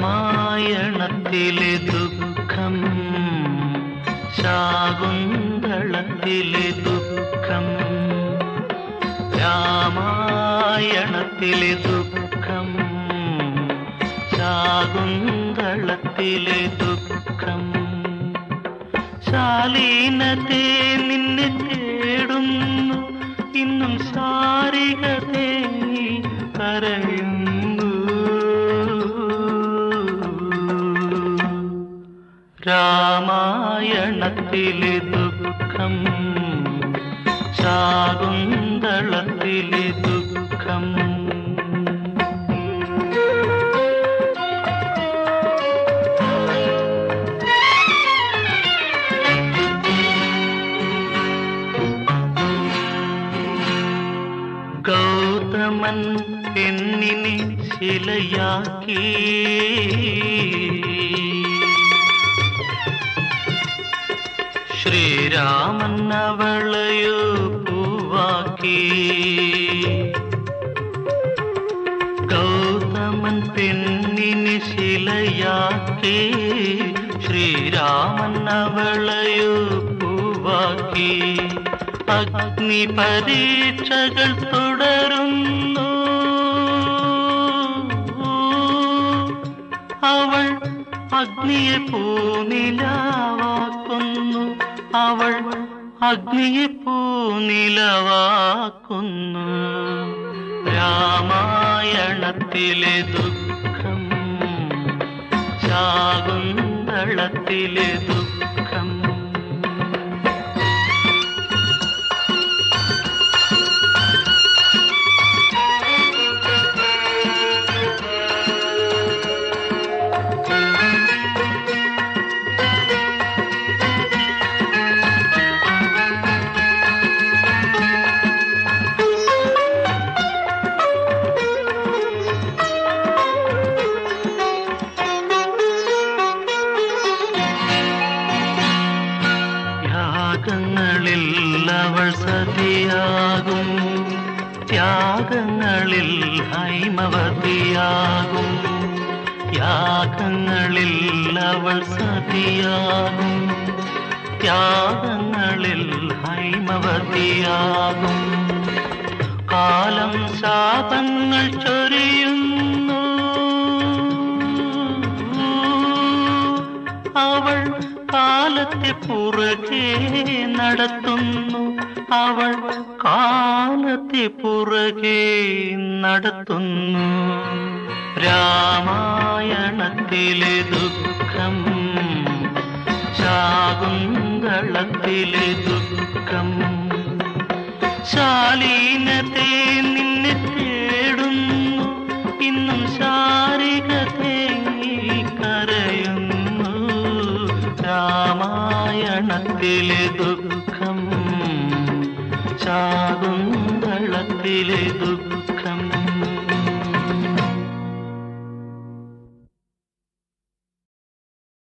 രാമായണത്തിലെ ദുഃഖം ശാകുന്തളത്തിലെ ദുഃഖം രാമായണത്തിലെ ദുഃഖം ശാകുന്തളത്തിലെ ദുഃഖം. ശാലീനത്തെ നിന്നെ തേടുന്നു ഇന്നും ശാരിക രാമായണത്തിലെ ദുഃഖം ശാകുന്തളത്തിലെ ദുഃഖം ഗൗതമൻ പെണ്ണിനെ ശിലയാക്കി ശ്രീരാമൻ അവളയോ പൂവാക്കി ഗൗതമൻ പെണ്ണിന് ശിലയാക്കി ശ്രീരാമൻ അവളയോ പൂവാക്കി അഗ്നി പരീക്ഷകൾ തുടരുന്നു അഗ്നിയെ പൂനിലവാക്കുന്നു. അവൾ അഗ്നിയെ പൂനിലവാക്കുന്നു. രാമായണത്തിലെ ദുഃഖം ശാകുന്തളത്തിലെ ദുഃഖം. അവൾ സതിയാകും. ത്യാഗങ്ങളിൽ ഹൈമവതിയാകും. യാഗങ്ങളിൽ അവൾ സതിയാകും. ത്യാഗങ്ങളിൽ ഹൈമവതിയാകും. കാലം ശാപങ്ങൾ ചൊരിയുന്നു കാലത്തെ പുറകെ നടത്തുന്നു. അവൾ കാലത്തെ പുറകെ നടത്തുന്നു. രാമായണത്തിലെ ദുഃഖം ശാകുന്തളത്തിലെ ദുഃഖം. ശാലീനത്തെ നിന്നെ തേടുന്നു. ഇന്നും ശാരികതേ കരയുന്നു. കരയുന്നു രാമായണത്തിലെ ദുഃഖം ശാകുന്തളത്തിലെ ദുഃഖം.